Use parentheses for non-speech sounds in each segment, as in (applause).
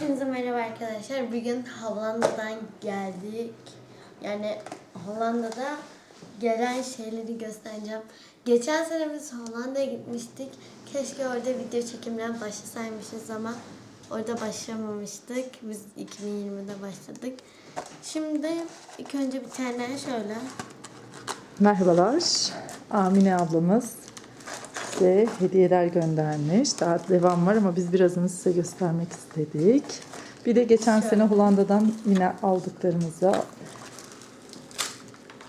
Hepinize merhaba arkadaşlar. Bugün Hollanda'dan geldik. Yani Hollanda'da gelen şeyleri göstereceğim. Geçen sene biz Hollanda'ya gitmiştik. Keşke orada video çekimlerine başlasaymışız ama orada başlamamıştık. Biz 2020'de başladık. Şimdi ilk önce bir tane şöyle. Merhabalar. Amine ablamız size hediyeler göndermiş. Daha devam var ama biz birazını size göstermek istedik. Bir de geçen sene Hollanda'dan yine aldıklarımızı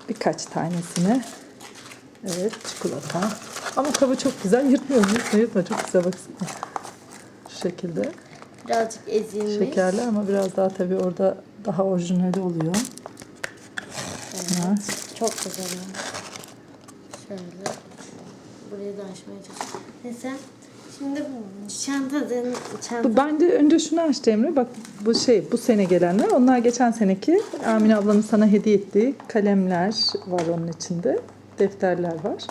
birkaç tanesini. Evet çikolata. Ama kabı çok güzel. Yırtmıyor mu? Yırtma çok güzel baksana. Şu şekilde. Birazcık ezilmiş. Şekerli ama biraz daha tabii orada daha orijinali oluyor. Evet. Çok güzel. Şöyle. Burayı da açmaya çalışıyorum. Neyse. Şimdi çantanın çanta Bu ben de önce şunu açtı Emre. Bak bu şey bu sene gelenler. Onlar geçen seneki Amine ablanın sana hediye ettiği kalemler var onun içinde. Defterler var.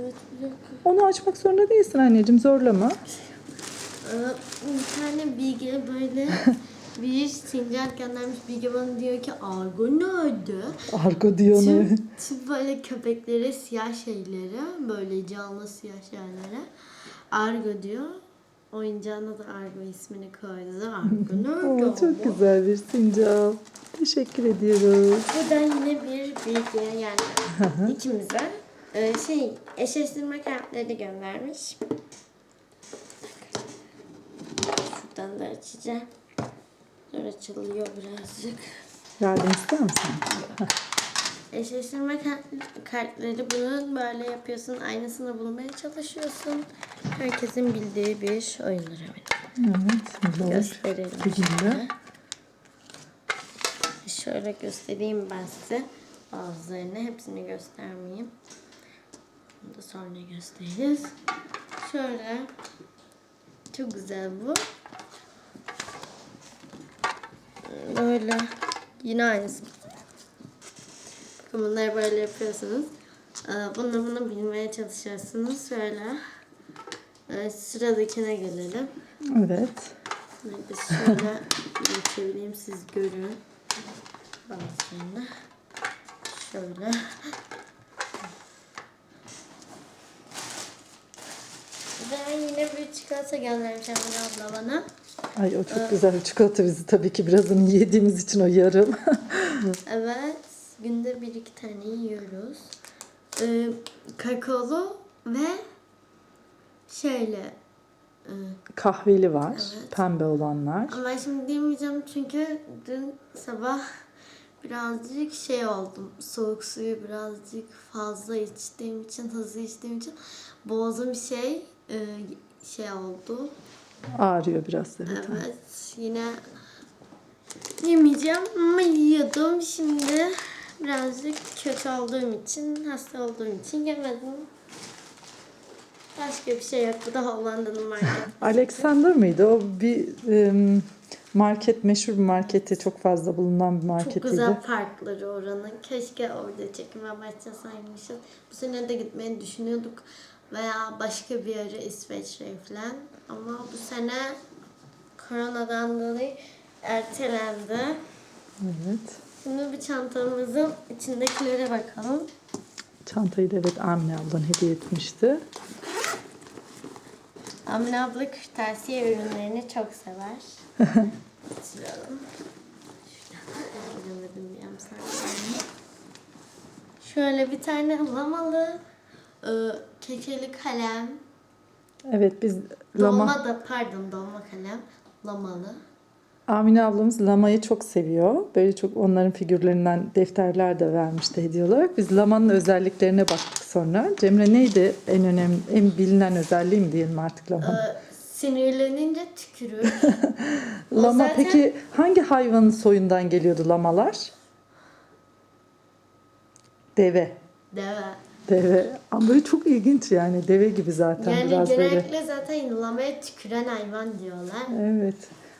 Evet bir dakika. Onu açmak zorunda değilsin anneciğim zorlama. Ee, Bir tane bilgi böyle (laughs) bir sincap göndermiş. Bilgi bana diyor ki Argo nerede? Argo diyor onu. Tüm, tüm böyle köpeklere siyah şeyleri böyle canlı siyah şeylere Argo diyor. Oyuncağına da Argo ismini koydu. Argo (laughs) nerede? Oo, çok güzel bir sincap. Teşekkür ediyoruz. Buradan yine bir bilgi yani ikimize e, şey eşleştirme kartları göndermiş. Şuradan da açacağım. Zor açılıyor birazcık. Yardım ister misin? Eşleştirme kart- kartları bunu böyle yapıyorsun. Aynısını bulmaya çalışıyorsun. Herkesin bildiği bir oyunlar hemen. Evet. Zor. Gösterelim. Günde. Şöyle göstereyim ben size. Bazılarını hepsini göstermeyeyim. Bunu da sonra gösteririz. Şöyle. Çok güzel bu. Böyle. Yine aynısı. Bunları böyle yapıyorsunuz. Ee, Bunu bunu bilmeye çalışıyorsunuz. Şöyle. Ee, Sıradakine gelelim. Evet. Şöyle (laughs) geçebileyim siz görün. Bazılarını. Şöyle. Ve yine bir çikolata göndermiş Emine abla bana. Ay o çok güzel bir çikolata bizi tabii ki birazını yediğimiz için o yarım. (laughs) Evet. Günde bir iki tane yiyoruz. Ee, kakaolu ve şöyle. e, Kahveli var. Evet. Pembe olanlar. Ama şimdi demeyeceğim çünkü dün sabah birazcık şey oldum. Soğuk suyu birazcık fazla içtiğim için, hızlı içtiğim için boğazım şey e, şey oldu. Ağrıyor biraz evet. Evet. Yine yemeyeceğim ama yiyordum. Şimdi birazcık kötü olduğum için, hasta olduğum için yemedim. Başka bir şey yok. Bu da Hollanda'nın marketi. (laughs) Alexander mıydı? O bir market, meşhur bir markette çok fazla bulunan bir Çok marketiydi. güzel parkları oranın. Keşke orada çekime başlasaymışız. Bu sene de gitmeyi düşünüyorduk. Veya başka bir yere İsveç'e falan. Ama bu sene koronadan dolayı ertelendi. Evet. Şimdi bir çantamızın içindekilere bakalım. Çantayı da evet Amine ablan hediye etmişti. Amine abla kırtasiye ürünlerini çok sever. (laughs) Açıyorum. Şöyle bir tane lamalı e, keçeli kalem. Evet biz Dolma lama, da pardon dolma kalem. Lamalı. Amine ablamız lamayı çok seviyor. Böyle çok onların figürlerinden defterler de vermişti hediye olarak. Biz lamanın özelliklerine baktık sonra. Cemre neydi en önemli, en bilinen özelliği mi diyelim artık lamanın? sinirlenince tükürür. (laughs) Lama zaten- peki hangi hayvanın soyundan geliyordu lamalar? Deve. Deve. Deve. Ama böyle çok ilginç yani. Deve gibi zaten Yani biraz böyle. genellikle zaten lamaya tüküren hayvan diyorlar. Evet.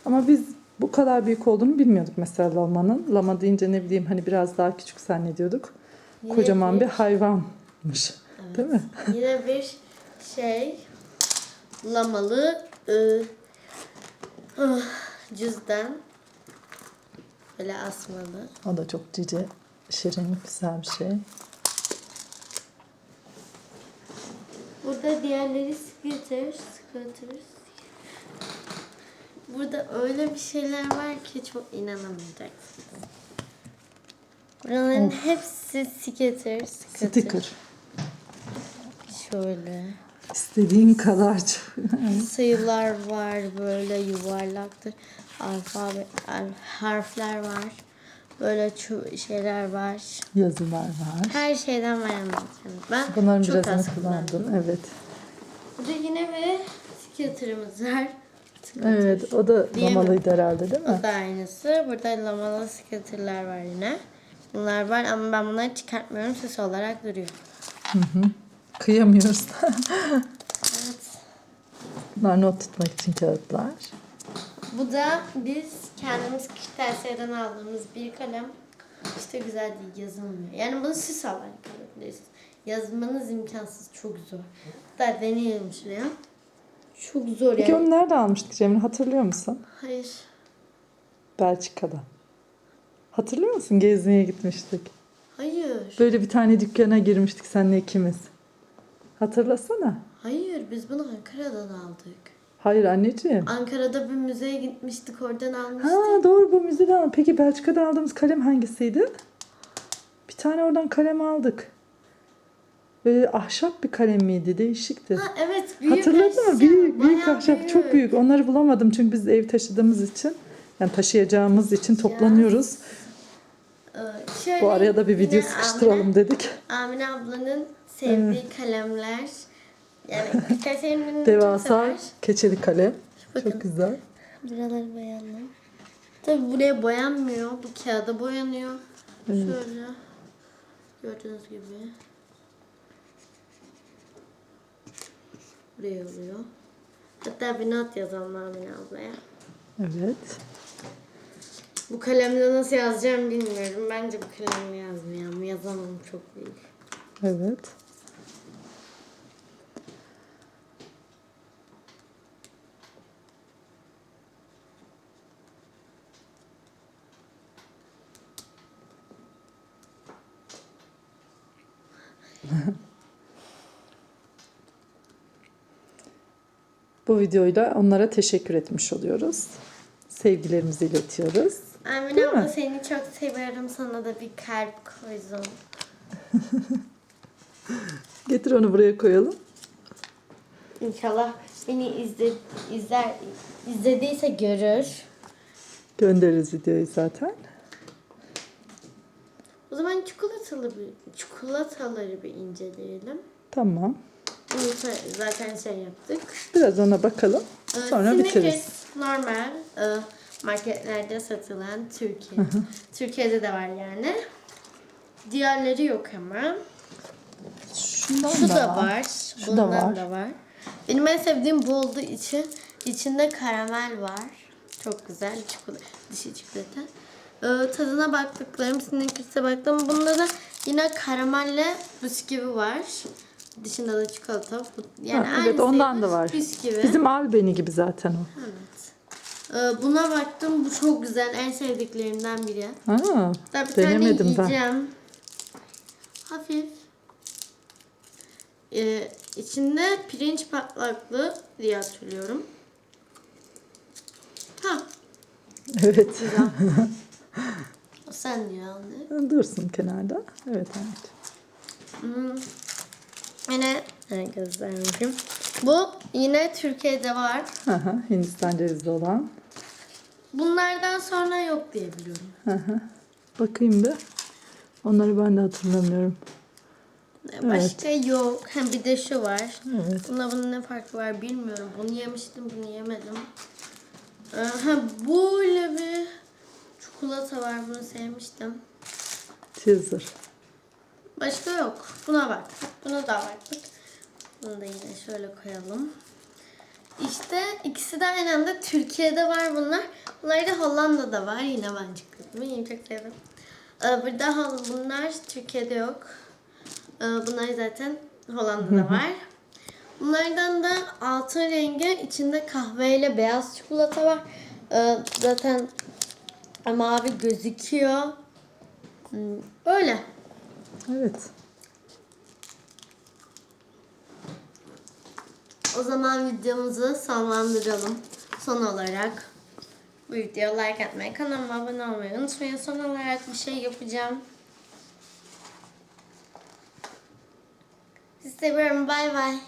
Ama biz bu kadar büyük olduğunu bilmiyorduk mesela lamanın. Lama deyince ne bileyim hani biraz daha küçük zannediyorduk. Yine Kocaman bir- bir hayvanmış. Değil mi? Yine bir şey lamalı e, ah, cüzdan. Böyle asmalı. O da çok cici, şirin, güzel bir şey. Burada diğerleri Skitters. Skitters. Burada öyle bir şeyler var ki çok inanamayacaksınız. Buraların hepsi Skitters. Sticker. Şöyle. İstediğin kadar. (laughs) Sayılar var böyle yuvarlaktır. Alfabe, al- harfler var. Böyle şeyler var. Yazılar var. Her şeyden var anlatacağım. Ben Bunların çok birazını az kullandım. Evet. Burada yine bir skitterımız var. Evet, o da Diyemem. mamalıydı herhalde değil mi? O da aynısı. Burada lamalı skitterler var yine. Bunlar var ama ben bunları çıkartmıyorum. Süs olarak duruyor. Kıyamıyoruz. Evet. Bunlar not tutmak için kağıtlar. Bu da biz kendimiz kırtasiyeden aldığımız bir kalem. İşte güzel değil yazılmıyor. Yani bunu olarak kullanabilirsiniz. Yazmanız imkansız. Çok zor. Hatta deneyelim şuraya. Çok zor Peki yani. onu nerede almıştık Cemre hatırlıyor musun? Hayır. Belçika'da. Hatırlıyor musun? Gezmeye gitmiştik. Hayır. Böyle bir tane dükkana girmiştik seninle ikimiz. Hatırlasana. Hayır. Biz bunu Ankara'dan aldık. Hayır anneciğim. Ankara'da bir müzeye gitmiştik. Oradan almıştık. Ha doğru bu müzeden. Peki Belçika'da aldığımız kalem hangisiydi? Bir tane oradan kalem aldık. Böyle ahşap bir kalem miydi? Değişikti. Ha evet. Büyük Hatırladın mı? Büyük, büyük ahşap çok büyük. Onları bulamadım çünkü biz ev taşıdığımız için yani taşıyacağımız için toplanıyoruz. Ee, şöyle Bu araya da bir video sıkıştıralım dedik. Amine, Amine ablanın sevdiği kalemler. (laughs) Çok Devasa sever. keçeli kalem. Bakın. Çok güzel. Buraları boyanıyor. Tabi buraya boyanmıyor. Bu kağıda boyanıyor. Şöyle. Gördüğünüz gibi. Buraya oluyor. Hatta bir not yazalım Amine ablaya. Evet. Bu kalemle nasıl yazacağım bilmiyorum. Bence bu kalemle yazmayalım. Yazamam çok büyük. Evet. (laughs) Bu videoyla onlara teşekkür etmiş oluyoruz. Sevgilerimizi iletiyoruz. Değil abla seni çok seviyorum. Sana da bir kalp koydum. (laughs) Getir onu buraya koyalım. İnşallah beni izle, izler, izlediyse görür. Göndeririz videoyu zaten. Zaman çikolatalı bir, çikolataları bir inceleyelim. Tamam. Bunu zaten şey yaptık. Biraz ona bakalım. Ee, Sonra Snickers bitiririz. normal e, marketlerde satılan Türkiye. Türkiye'de de var yani. Diğerleri yok ama. Şundan Şu da var. Şu da var. da var. Benim en sevdiğim bu olduğu için içinde karamel var. Çok güzel çikolata, dışı çikolata. Ee, tadına baktıklarım, Snickers'e baktım. Bunda da yine karamelle bisküvi var. Dışında da çikolata. Yani Ha, evet ondan da var. Bisküvi. Bizim abi beni gibi zaten o. Evet. Ee, buna baktım. Bu çok güzel. En sevdiklerimden biri. Ha, Daha bir tane denemedim ben. yiyeceğim. Hafif. Ee, içinde pirinç patlaklı diye hatırlıyorum. Ha, Evet. (laughs) sen diyor anne. Dursun kenarda. Evet anneciğim. Hmm. Yine evet, göstermişim. Bu yine Türkiye'de var. Hı hı, Hindistan cevizi olan. Bunlardan sonra yok diye biliyorum. Hı hı. Bakayım bir. Onları ben de hatırlamıyorum. Başka yok. Hem bir de şu var. Evet. Buna bunun ne farkı var bilmiyorum. Bunu yemiştim, bunu yemedim. Ee, Ha, böyle bir çikolata var. Bunu sevmiştim. Teaser. Başka yok. Buna baktık. Buna da baktık. Bunu da yine şöyle koyalım. İşte ikisi de aynı anda Türkiye'de var bunlar. Bunlar da Hollanda'da var. Yine ben çıktım. Yine çok sevdim. Ee, Burada bunlar Türkiye'de yok. Ee, Bunlar zaten Hollanda'da var. Bunlardan da altın rengi içinde kahveyle beyaz çikolata var. Ee, zaten mavi gözüküyor. Hmm, Öyle. Evet. O zaman videomuzu sonlandıralım. Son olarak bu videoya like atmayı, kanalıma abone olmayı unutmayın. Son olarak bir şey yapacağım. Sizi seviyorum. Bay bay.